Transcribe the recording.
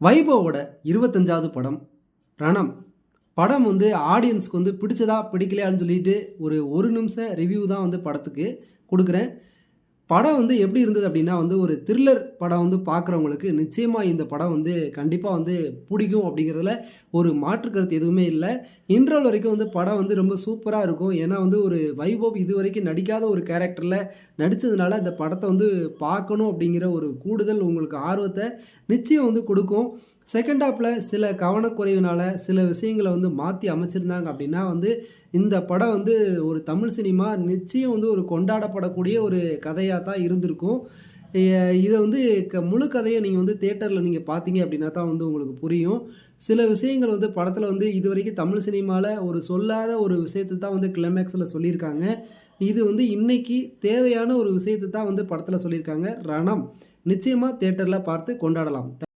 வைபவோட இருபத்தஞ்சாவது படம். ரணம். படம் வந்து ஆடியன்ஸ்க்கு வந்து பிடிச்சதா பிடிக்கலையான்னு சொல்லிட்டு ஒரு ஒரு நிமிஷம் ரிவ்யூ தான் வந்து படத்துக்கு கொடுக்குறேன். படம் வந்து எப்படி இருந்தது அப்படின்னா வந்து ஒரு த்ரில்லர் படம் வந்து பார்க்குறவங்களுக்கு நிச்சயமாக இந்த படம் வந்து கண்டிப்பாக வந்து பிடிக்கும் அப்படிங்கிறதுல ஒரு மாற்று கருத்து எதுவுமே இல்லை. இன்றால் வரைக்கும் வந்து படம் வந்து ரொம்ப சூப்பராக இருக்கும். ஏன்னா வந்து ஒரு வைபவ் இது வரைக்கும் நடிக்காத ஒரு கேரக்டரில் நடித்ததுனால இந்த படத்தை வந்து பார்க்கணும் அப்படிங்கிற ஒரு கூடுதல் உங்களுக்கு ஆர்வத்தை நிச்சயம் வந்து கொடுக்கும். செகண்ட் ஹாப்பில் சில கவனக்குறைவினால் சில விஷயங்களை வந்து மாற்றி அமைச்சிருந்தாங்க அப்படின்னா வந்து இந்த படம் வந்து ஒரு தமிழ் சினிமா நிச்சயம் வந்து ஒரு கொண்டாடப்படக்கூடிய ஒரு கதையாக தான் இருந்திருக்கும். இதை வந்து க முழு கதையை நீங்கள் வந்து தேட்டரில் நீங்கள் பார்த்தீங்க அப்படின்னா தான் வந்து உங்களுக்கு புரியும். சில விஷயங்கள் வந்து படத்தில் வந்து இது வரைக்கும் தமிழ் சினிமாவில் ஒரு சொல்லாத ஒரு விஷயத்தை தான் வந்து கிளைமேக்ஸில் சொல்லியிருக்காங்க. இது வந்து இன்னைக்கு தேவையான ஒரு விஷயத்தை தான் வந்து படத்தில் சொல்லியிருக்காங்க. ரணம். நிச்சயமாக தேட்டரில் பார்த்து கொண்டாடலாம்.